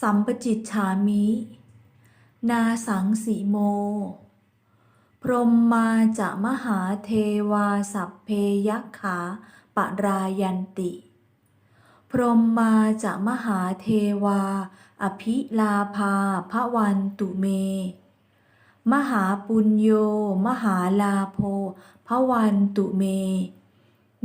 สัมปจิตฉามิ นาสังสีโม พรหมมาจะมหาเทวาสัพเพยักขาปรายันติ พรหมมาจะมหาเทวา อภิลาภาพระวันตุเม มหาปุญโย มหาลาโภพระวันตุเม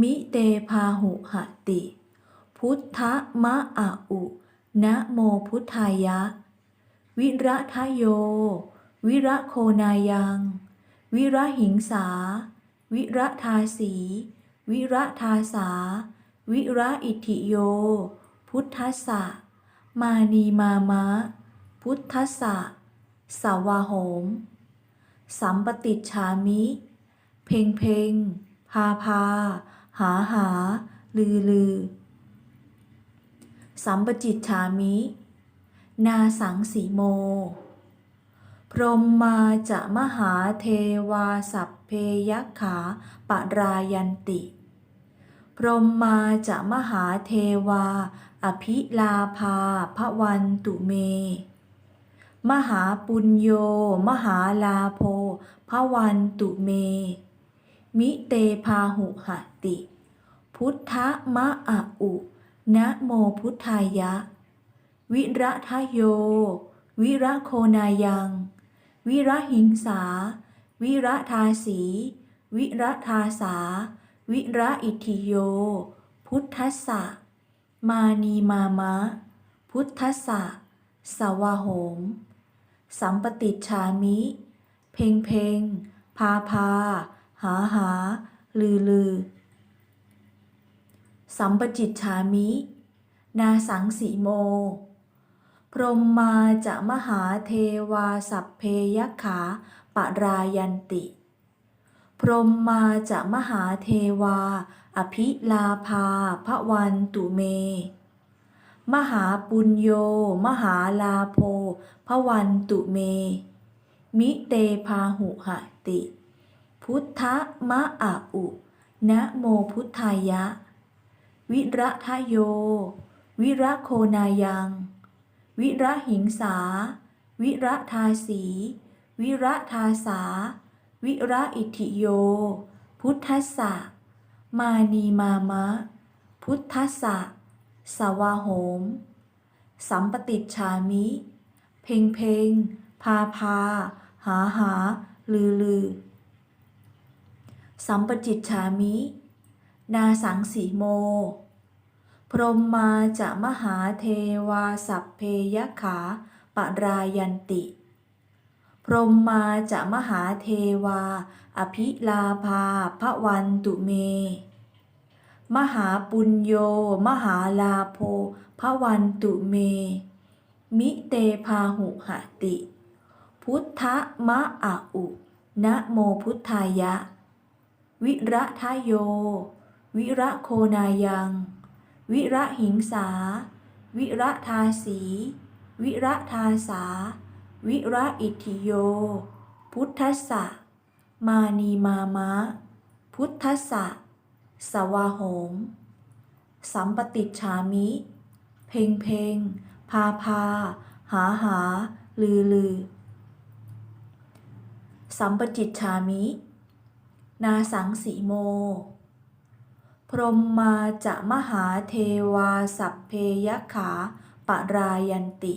มิเตพาหุหติ พุทธมะอะอุ นะโมพุทธายะ วิระทะโย วิระโคนายัง วิระหิงสา วิระทาสี วิระทาสา วิระอิทิโย พุทธสะ มานีมามะ พุทธสะสาวาโหม สัมปติชามิ เพ่งเพ่งพาพา หาหา ลือลือ สัมปจิตฉามิ นาสังสีโม พรหมมาจะมหาเทวาสัพเพยขาปรายันติ พรหมมาจะมหาเทวา อภิลาภาพระวันตุเม มหาปุญโย มหาลาโภพระวันตุเม มิเตพาหุหติ พุทธมะอะอุ นะโมพุทธายะ วิระทะโย วิระโคนายัง วิระหิงสา วิระทาสี วิระทาสา วิระอิทิโย พุทธัสสะ มานีมามะ พุทธัสสะสวาโหม สัมปติชามิ เพ่งเพ่งพาพา หาหา ลือลือ สัมปจิตฉามิ นาสังสีโม พรหมมาจะมหาเทวาสัพเพยขาปรายันติ พรหมมาจะมหาเทวา อภิลาภาพระวันตุเม มหาปุญโย มหาลาโภพระวันตุเม มิเตพาหุหติ พุทธมะอะอุ นะโมพุทธายะ วิระทะโย วิระโคนายัง วิระหิงสา วิระทาสี วิระทาสา วิระอิทิโย พุทธสะ มานีมามะ พุทธสะ สวาโหม สัมปติชามิ เพ่งเพ่งพาพา หาหา ลือลือ สัมปจิตฉามิ นาสังสีโม พรหมมาจะมหาเทวาสัพเพยขาปรายันติ พรหมมาจะมหาเทวา อภิลาภาพระวันตุเม มหาปุญโย มหาลาโภพระวันตุเม มิเตพาหุหติ พุทธมะอะอุ นะโมพุทธายะ วิระทะโย วิระโคนายัง วิระหิงสา วิระทาสี วิระทาสา วิระอิทิโย พุทธัสสะ มานีมามะ พุทธัสสะ สวาโหม สัมปติชามิ เพ่งเพ่งพาพา หาหา ลือลือ สัมปจิตชามิ นาสังสีโม พรหมมาจะมหาเทวาสัพเพยขาปรายันติ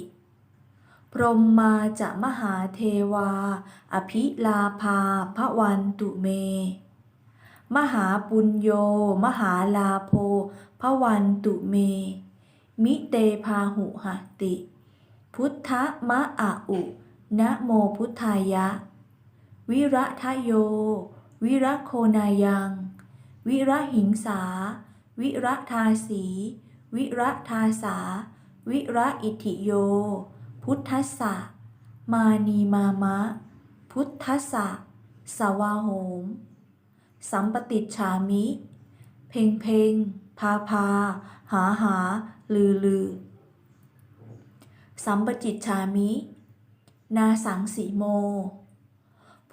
พรหมมาจะมหาเทวา อภิลาภาพระวันตุเม มหาปุญโย มหาลาโภพระวันตุเม มิเตพาหุหติ พุทธมะอะอุนะโมพุทธายะ วิระทะโย วิระโคนายัง วิระหิงสา วิระทาสี วิระทาสา วิระอิทิโย พุทธัสสะ มานีมามะ พุทธัสสะ สวาโหม สัมปติชฉามิ เพ่งเพ่งพาพา หาหา ลือลือ สัมปจิตฉามิ นาสังสีโม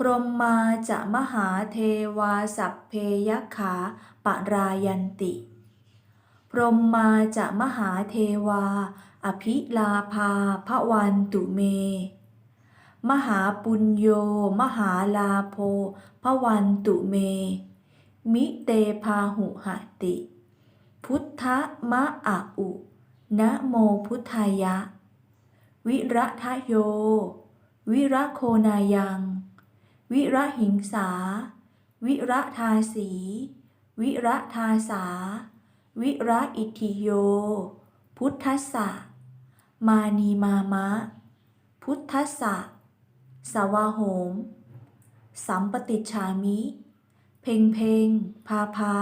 พรหมมาจะมหาเทวาสัพเพยขาปรายันติ พรหมมาจะมหาเทวา อภิลาภาพระวันตุเม มหาปุญโย มหาลาโภพระวันตุเม มิเตพาหุหติ พุทธมะอะอุนะโมพุทธายะ วิระทะโย วิระโคนายัง วิระหิงสา วิระทาสี วิระทาสา วิระอิทิโย พุทธสะมานีมามะ พุทธสะสวาโหม สัมปติชฉามิ เพ่งเพ่งพาพา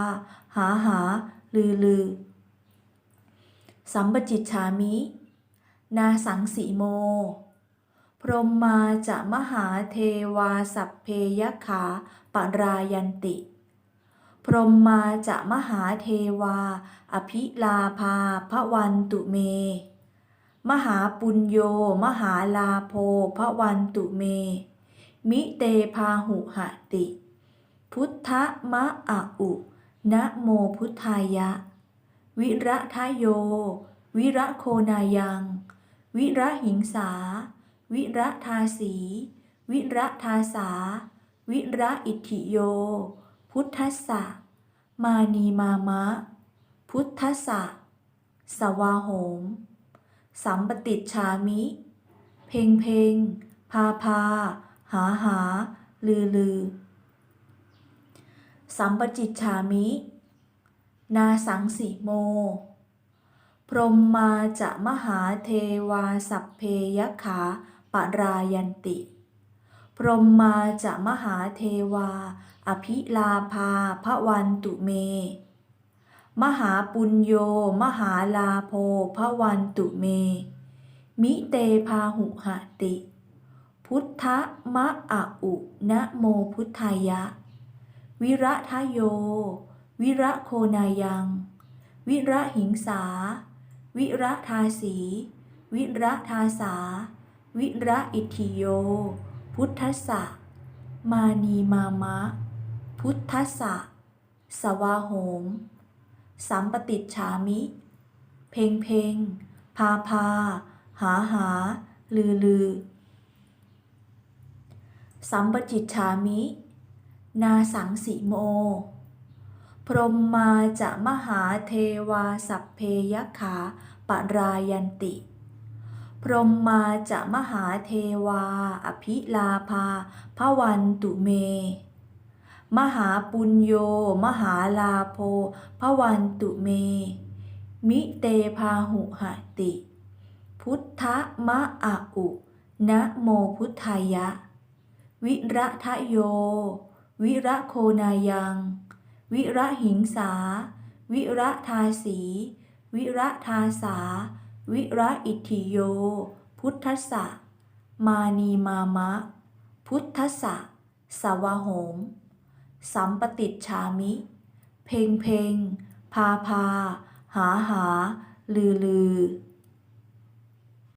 หาหา ลือลือ สัมปจิตฉามิ นาสังสีโม พรหมมาจะมหาเทวาสัพเพยขาปรายันติ พรหมมาจะมหาเทวา อภิลาภาพระวันตุเม มหาปุญโย มหาลาโภพระวันตุเม มิเตพาหุหติ พุทธมะอะอุนะโมพุทธายะ วิระทะโย วิระโคนายัง วิระหิงสา วิระทาสี วิระทาสา วิระอิทิโย พุทธัสสะ มานีมามะ พุทธัสสะ สวาโหม สัมปติชามิ เพ่งเพ่งพาพา หาหา ลือลือ สัมปจิตฉามิ นาสังสีโม พรหมมาจะมหาเทวาสัพเพยขา ปรายันติ พรหมมาจะมหาเทวา อภิลาภาพระวันตุเม มหาปุญโย มหาลาโภพระวันตุเม มิเตพาหุหติ พุทธมะอะอุนะโมพุทธายะ วิระทะโย วิระโคนายัง วิระหิงสา วิระทาสี วิระทาสา วิระอิทิโย พุทธสะมานีมามะ พุทธสะสวาโหม สัมปติชฉามิ เพ่งเพ่งพาพา หาหา ลือลือ สัมปจิตฉามิ นาสังสีโม พรหมมาจะมหาเทวาสัพเพยขาปรายันติ พรหมมาจะมหาเทวา อภิลาภาพระวันตุเม มหาปุญโย มหาลาโภพระวันตุเม มิเตพาหุหติ พุทธมะอะอุ นะโมพุทธายะ วิระทะโย วิระโคนายัง วิระหิงสา วิระทาสี วิระทาสา วิระอิทิโย พุทธสะมานีมามะ พุทธสะสวาโหม สัมปติชามิ เพ่งเพ่งพาพา หาหา ลือลือ